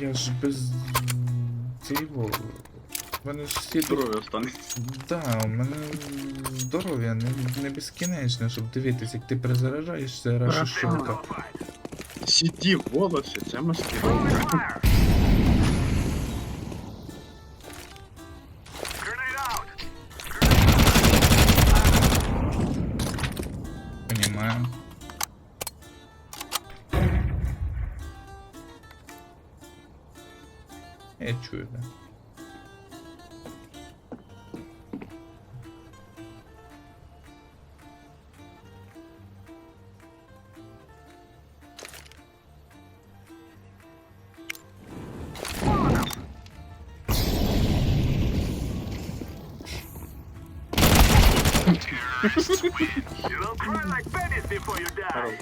Я ж без цього. У мене ж всі Здоров'я останеться. Да, у мене здоров'я не, не безкінечне, щоб дивитися, як ти перезаряджаєшся, рашиш щорка. Сіді в волосі, це маскировка. Понимаю. Evet şöyle. You'll cry like Benedict before you die.